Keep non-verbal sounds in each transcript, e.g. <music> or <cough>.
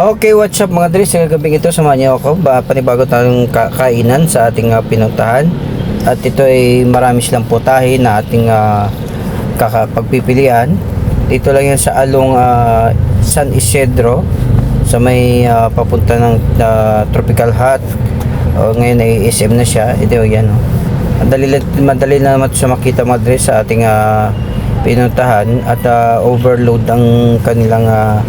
Okay, what's up mga Dre? Sa gabing ito, samahan niyo ako. Ba, panibago tayong ka- kainan sa ating uh, pinuntahan. At ito ay marami silang putahe na ating uh, kakapagpipilian. Dito lang yan sa along ah, San Isidro sa may ah, papunta ng ah, Tropical Hut. O, ngayon ay SM na siya. Ito yan. Oh. Madali, madali na naman sa makita mga Dre sa ating ah, pinuntahan at ah, overload ang kanilang ah,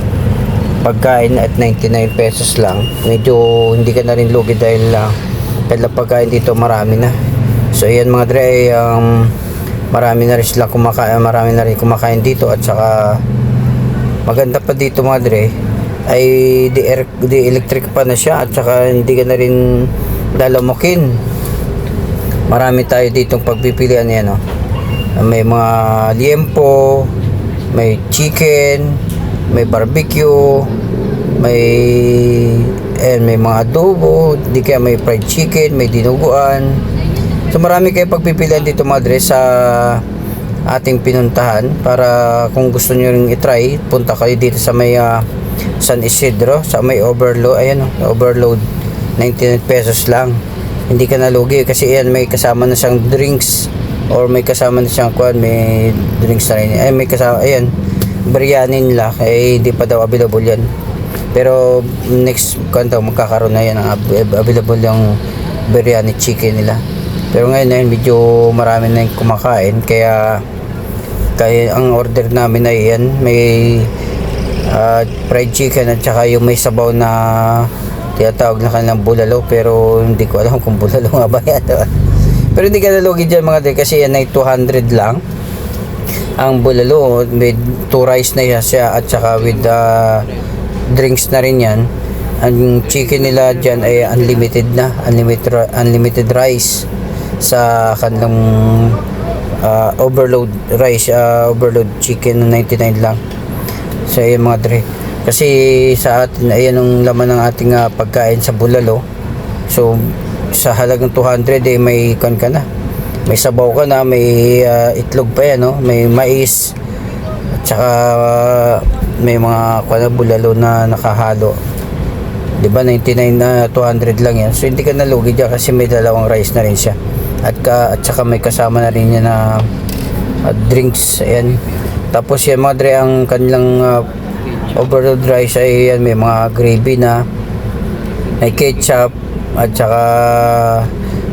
pagkain at 99 pesos lang. Medyo hindi ka na rin lugi dahil uh, pagkain dito marami na. So ayan mga dre, um, marami na rin sila kumakain, marami na rin kumakain dito at saka maganda pa dito mga dre ay di, air, di electric pa na siya at saka hindi ka na rin lalamukin. Marami tayo ditong pagpipilian yan oh. May mga liempo, may chicken, may barbecue, may eh, may mga adobo, di kaya may fried chicken, may dinuguan. So marami kayo pagpipilian dito madre sa ating pinuntahan para kung gusto niyo ring i-try, punta kayo dito sa may ah, San Isidro, sa may overload, ayan oh, overload 99 pesos lang. Hindi ka nalugi kasi yan may kasama na siyang drinks or may kasama na siyang kuan, may drinks na rin. Ay may kasama, ayan biryani nila eh hindi pa daw available yan. Pero next kanto magkakaroon na yan ang ab- available yung biryani chicken nila. Pero ngayon na yun medyo marami na yung kumakain kaya kaya ang order namin ay yan may ah, fried chicken at saka yung may sabaw na tinatawag na kanilang bulalo pero hindi ko alam <laughs> kung bulalo nga ba yan pero hindi ka nalugi dyan mga day kasi yan ay 200 lang ang bulalo with two rice na siya at saka with uh, drinks na rin yan. Ang chicken nila dyan ay unlimited na unlimited, unlimited rice sa kanilang uh, overload rice uh, overload chicken na 99 lang. So yun mga dre. Kasi sa atin ayan ang laman ng ating uh, pagkain sa bulalo. So sa halagang 200 eh may kan ka na may sabaw ka na, may ah, itlog pa yan, no? may mais, at saka ah, may mga kuwan na bulalo na nakahalo. 'Di ba 99 na 200 lang yan. So hindi ka nalugi diyan kasi may dalawang rice na rin siya. At ka at saka may kasama na rin yan na ah, drinks, ayan. Tapos yan mga ang kanilang ah, overload rice ay yan may mga gravy na may ketchup at saka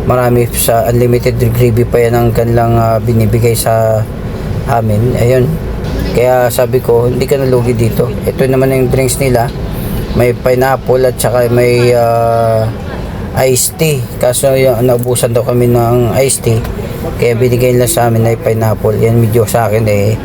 marami sa unlimited gravy pa yan ang kanilang ah, binibigay sa amin. Ayun. Kaya sabi ko hindi ka nalugi dito. Ito naman yung drinks nila. May pineapple at saka may ah, iced tea. Kaso yung naubusan daw kami ng iced tea. Kaya binigay nila sa amin ay pineapple. Yan medyo sa akin eh